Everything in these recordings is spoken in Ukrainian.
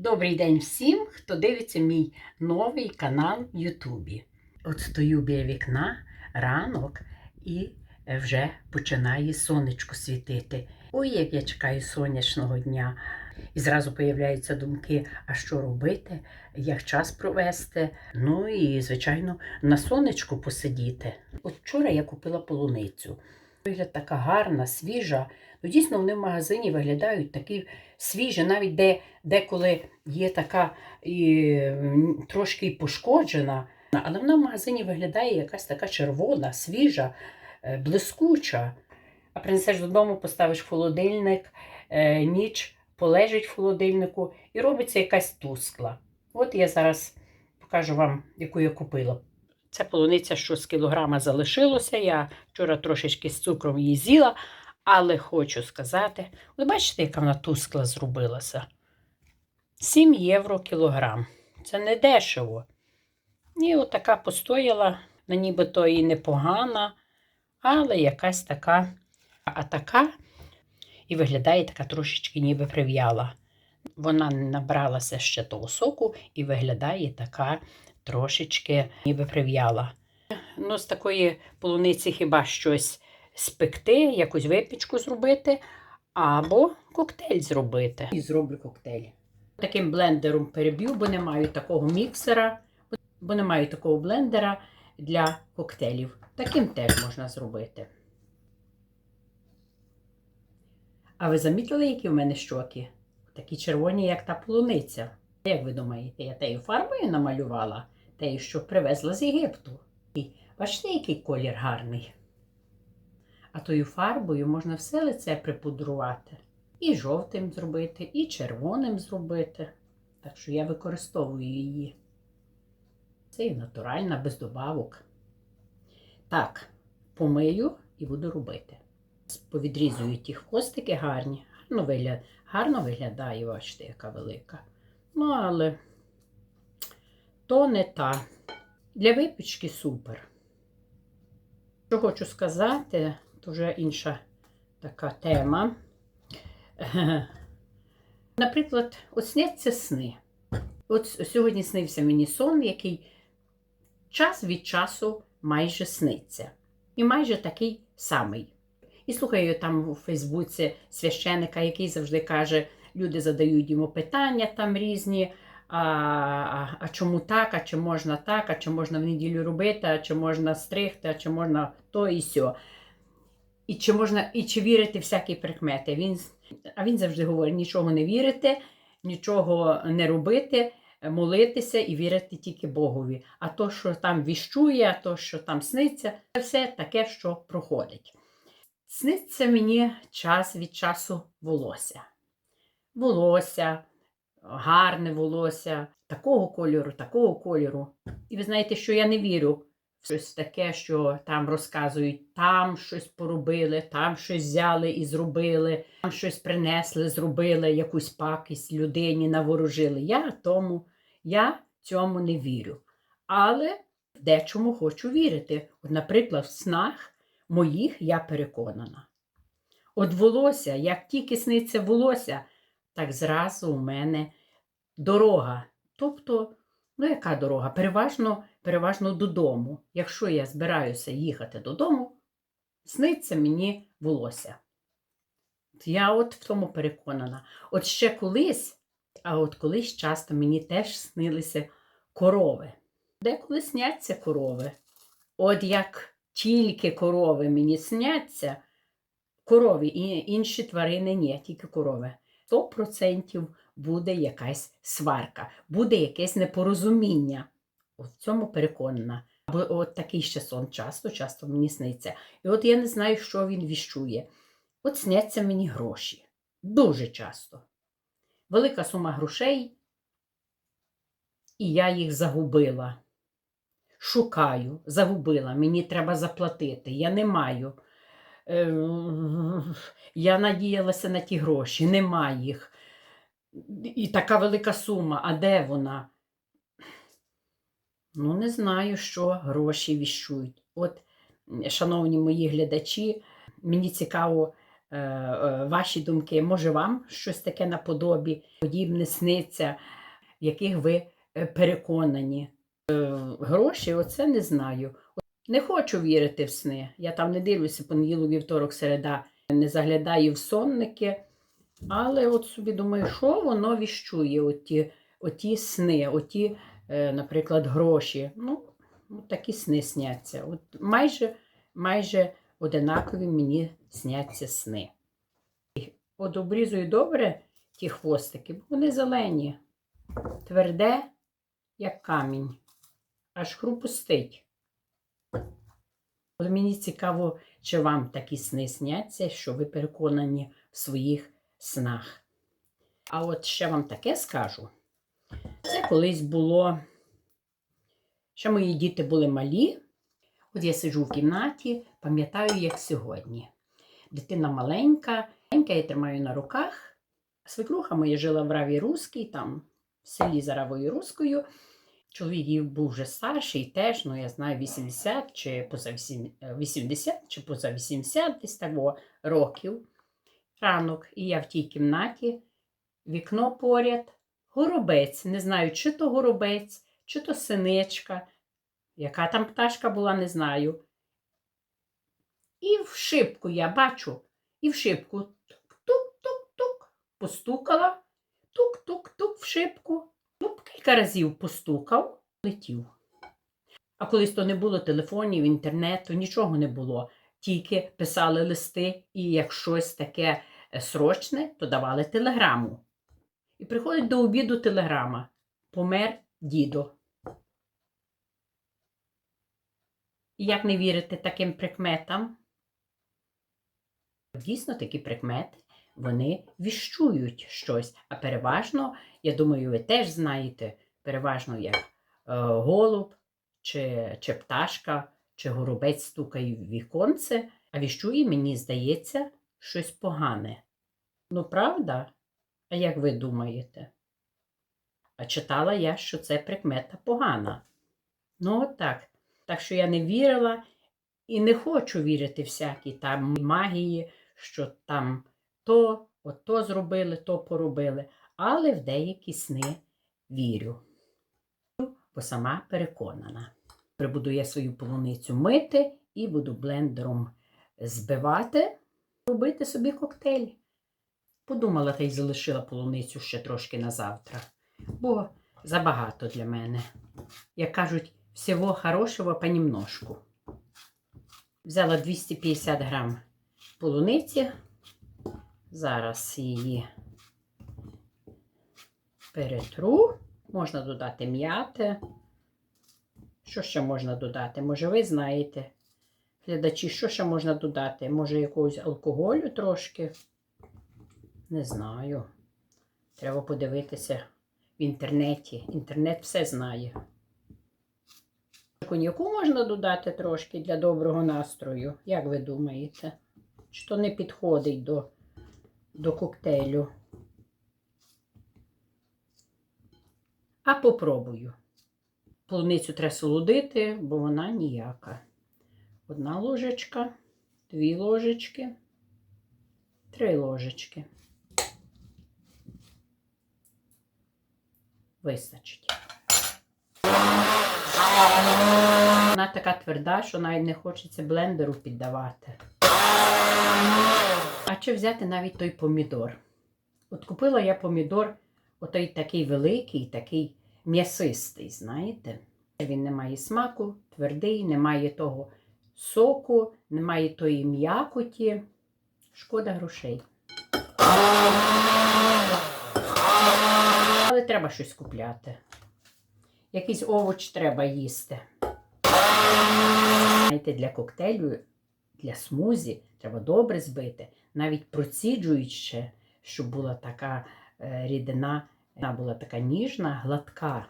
Добрий день всім, хто дивиться мій новий канал в Ютубі. От стою біля вікна ранок і вже починає сонечко світити. Ой, як я чекаю сонячного дня. І зразу появляються думки, а що робити, як час провести. Ну і, звичайно, на сонечку посидіти. От вчора я купила полуницю. Вигляд така гарна, свіжа. Ну, дійсно, вони в магазині виглядають такі свіжі, навіть де деколи є така і, трошки пошкоджена, але вона в магазині виглядає якась така червона, свіжа, е, блискуча. А принесеш додому, поставиш холодильник, е, ніч полежить в холодильнику і робиться якась тускла. От я зараз покажу вам, яку я купила. Це полуниця, що з кілограма залишилося. Я вчора трошечки з цукром її з'їла, але хочу сказати, ви бачите, яка вона тускла зробилася? 7 євро кілограм. Це не дешево. І отака постояла, на нібито і непогана, але якась така, а така і виглядає така трошечки ніби прив'яла. Вона набралася ще того соку і виглядає така трошечки ніби прив'яла. Ну, з такої полуниці хіба щось спекти, якусь випічку зробити, або коктейль зробити. І зроблю коктейль. Таким блендером переб'ю, бо не маю такого міксера, бо не маю такого блендера для коктейлів. Таким теж можна зробити. А ви замітили, які в мене щоки? Такі червоні, як та полуниця. Як ви думаєте, я тею фарбою намалювала, тею, що привезла з Єгипту. І бачите, який колір гарний. А тою фарбою можна все лице припудрувати. І жовтим зробити, і червоним зробити. Так що я використовую її. Це і натуральна, без добавок. Так, помию і буду робити. Повідрізую ті хвостики гарні. Гарно, вигляд... гарно виглядає, бачите, яка велика. Ну, але то не та. Для випічки супер. Що хочу сказати, то вже інша така тема. Наприклад, от сняться сни. От сьогодні снився мені сон, який час від часу майже сниться. І майже такий самий. І слухаю там у Фейсбуці священика, який завжди каже, люди задають йому питання там різні. А, а, а чому так, а чи можна так, а чи можна в неділю робити, а чи можна стригти, а чи можна то і сьо. І чи можна, і чи вірити всякі прикмети. Він, а він завжди говорить: нічого не вірити, нічого не робити, молитися і вірити тільки Богові. А то, що там віщує, а то, що там сниться, це все таке, що проходить. Сниться мені час від часу волосся. Волосся, гарне волосся, такого кольору, такого кольору. І ви знаєте, що я не вірю щось таке, що там розказують, там щось поробили, там щось взяли і зробили, там щось принесли, зробили, якусь пакість людині наворожили. Я тому, я цьому не вірю. Але в дечому хочу вірити. От, наприклад, в снах моїх я переконана. От волосся, як тільки сниться волосся, так зразу у мене дорога. Тобто, ну яка дорога? Переважно, переважно додому. Якщо я збираюся їхати додому, сниться мені волосся. Я от в тому переконана. От ще колись, а от колись часто мені теж снилися корови. Деколи сняться корови. От як тільки корови мені сняться, корові і інші тварини ні, тільки корови. 100% буде якась сварка, буде якесь непорозуміння. В цьому переконана. Бо от такий ще сон часто, часто мені сниться. І от я не знаю, що він віщує. От сняться мені гроші. Дуже часто. Велика сума грошей, і я їх загубила. Шукаю, загубила, мені треба заплатити, я не маю. Е, Я надіялася на ті гроші, нема їх. І така велика сума, а де вона? Ну, не знаю, що гроші віщують. От, шановні мої глядачі, мені цікаво, е, е, ваші думки. Може, вам щось таке наподобі, подібне сниться, в яких ви е, переконані. Е, гроші, оце не знаю. Не хочу вірити в сни. Я там не дивлюся понеділок, вівторок, середа, не заглядаю в сонники. Але от собі думаю, що воно віщує, оті, оті сни, оті, наприклад, гроші. Ну, такі сни сняться. От майже, майже одинакові мені сняться сни. От обрізую добре ті хвостики, бо вони зелені, тверде, як камінь, аж хрупустить. От мені цікаво, чи вам такі сни сняться, що ви переконані в своїх снах. А от ще вам таке скажу. Колись було, ще мої діти були малі. От я сиджу в кімнаті, пам'ятаю, як сьогодні. Дитина маленька, маленька, я тримаю на руках. Свекруха моя жила в Раві Руській, там в селі за Равою Руською. Чоловік її був вже старший, теж, ну я знаю, 80 чи поза 80 чи поза 80 десь того років. Ранок, і я в тій кімнаті, вікно поряд, горобець. Не знаю, чи то горобець, чи то синичка. Яка там пташка була, не знаю. І в шибку я бачу, і в шибку тук-тук-тук постукала, тук-тук-тук в шибку. Ну, кілька разів постукав, летів. А колись то не було телефонів, інтернету, нічого не було. Тільки писали листи, і як щось таке е, срочне, то давали телеграму. І приходить до обіду телеграма. Помер дідо. І як не вірити таким прикметам? Дійсно, такі прикмети вони віщують щось. А переважно, я думаю, ви теж знаєте, переважно як е, голуб, чи, чи пташка, чи горобець стукає в віконце, а віщує, мені здається, щось погане. Ну, правда? А як ви думаєте? А читала я, що це прикмета погана. Ну, от так. Так що я не вірила і не хочу вірити всякій там магії, що там то, ото зробили, то поробили. Але в деякі сни вірю, бо сама переконана. Прибуду я свою полуницю мити і буду блендером збивати, робити собі коктейль. Подумала та й залишила полуницю ще трошки на завтра, бо забагато для мене. Як кажуть, всього хорошого понемножку. Взяла 250 грам полуниці. Зараз її перетру. Можна додати м'яти. Що ще можна додати? Може, ви знаєте, глядачі, що ще можна додати? Може, якогось алкоголю трошки? Не знаю. Треба подивитися в інтернеті. Інтернет все знає. Коньяку можна додати трошки для доброго настрою, як ви думаєте? Чи то не підходить до, до коктейлю? А попробую. Полуницю треба солодити, бо вона ніяка. Одна ложечка, дві ложечки, три ложечки. Вистачить. Вона така тверда, що навіть не хочеться блендеру піддавати. А чи взяти навіть той помідор? От купила я помідор, отой такий великий, такий м'ясистий, знаєте? Він не має смаку, твердий, не має того соку, не має тої м'якоті. Шкода грошей. Треба щось купляти. Якийсь овоч треба їсти. Знаєте, для коктейлю, для смузі треба добре збити, навіть проціджуючи, щоб була така е, рідина, вона була така ніжна, гладка.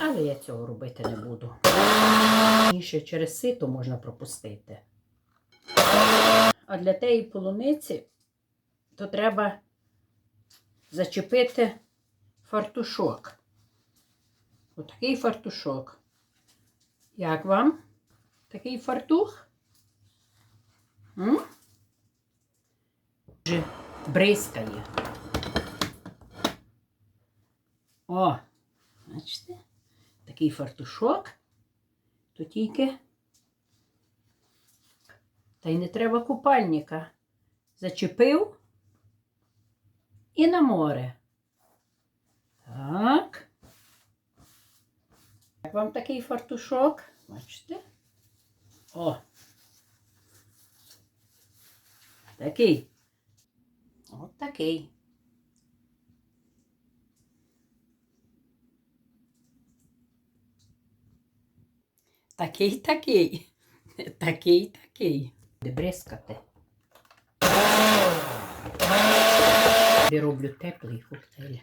Але я цього робити не буду. Інше через сито можна пропустити. А для тієї полуниці то треба зачепити фартушок. Отакий фартушок. Як вам? Такий фартух? М? Вже бризкає. О, бачите? Такий фартушок. То тільки. Та й не треба купальника. Зачепив і на море. Так. Як вам такий фартушок? Бачите? О. Такий. От такий. Такий, такий. Такий, такий. Де бризкати. Я роблю теплий коктейль.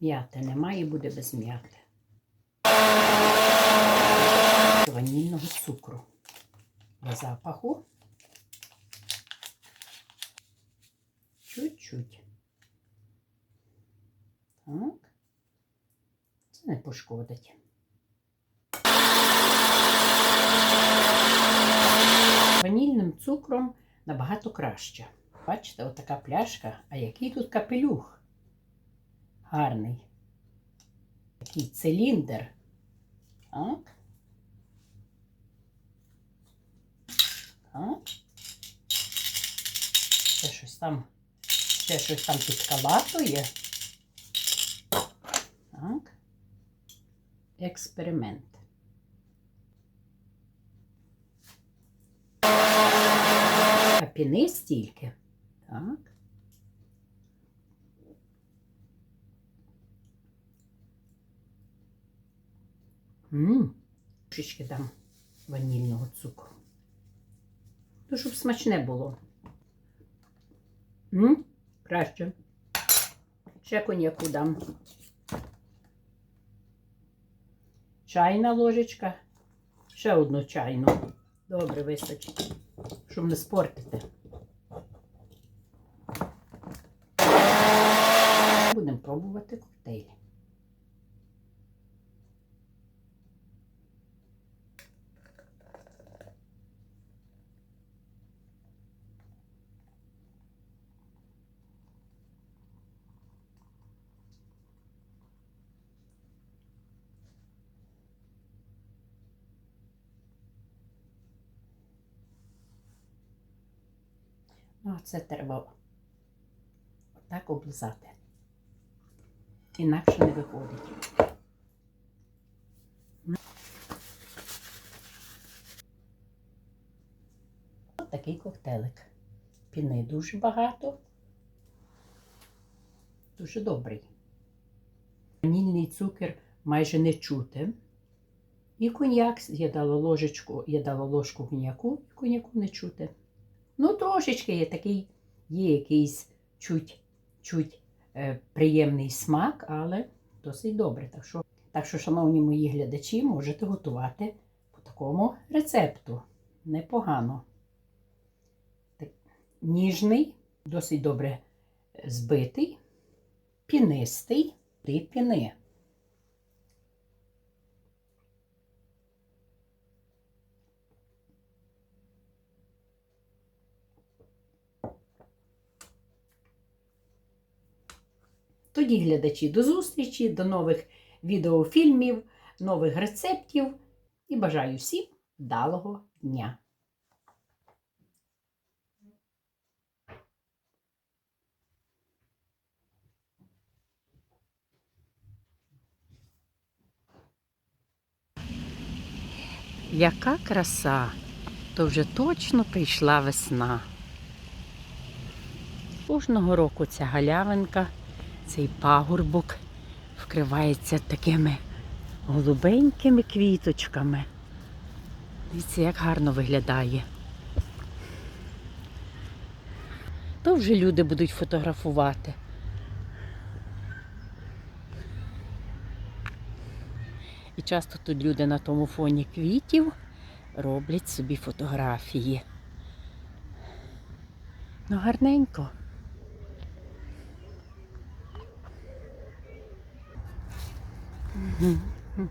М'яти немає, буде без м'яти. Ванільного цукру. Для запаху. Чуть-чуть. Так. Це не пошкодить. Ванільним цукром набагато краще. Бачите, отака пляшка, а який тут капелюх? Гарний. Такий циліндр. Так. Так. Ще щось там, ще щось там підкалатує. Так. Експеримент. А піни стільки. Так. Ммм, трішечки дам ванільного цукру. Ну, щоб смачне було. М? Краще. Ще коньяку дам. Чайна ложечка. Ще одну чайну. Добре вистачить, щоб не спортити. Будемо пробувати коктейль. Ну, це треба отак облизати. Інакше не виходить. Ось такий коктейлик. Піни дуже багато. Дуже добрий. Ванільний цукер майже не чути. І коньяк, я дала ложечку, я дала ложку коньяку, і коньяку не чути. Ну, трошечки є такий, є якийсь чуть, чуть е, приємний смак, але досить добре. Так що, так що, шановні мої глядачі, можете готувати по такому рецепту. Непогано. Так, ніжний, досить добре збитий, пінистий, і піни. Тоді, глядачі, до зустрічі, до нових відеофільмів, нових рецептів і бажаю всім вдалого дня! Яка краса! То вже точно прийшла весна. Кожного року ця галявинка цей пагорбок вкривається такими голубенькими квіточками. Дивіться, як гарно виглядає. То вже люди будуть фотографувати. І часто тут люди на тому фоні квітів роблять собі фотографії. Ну, гарненько. 嗯。嗯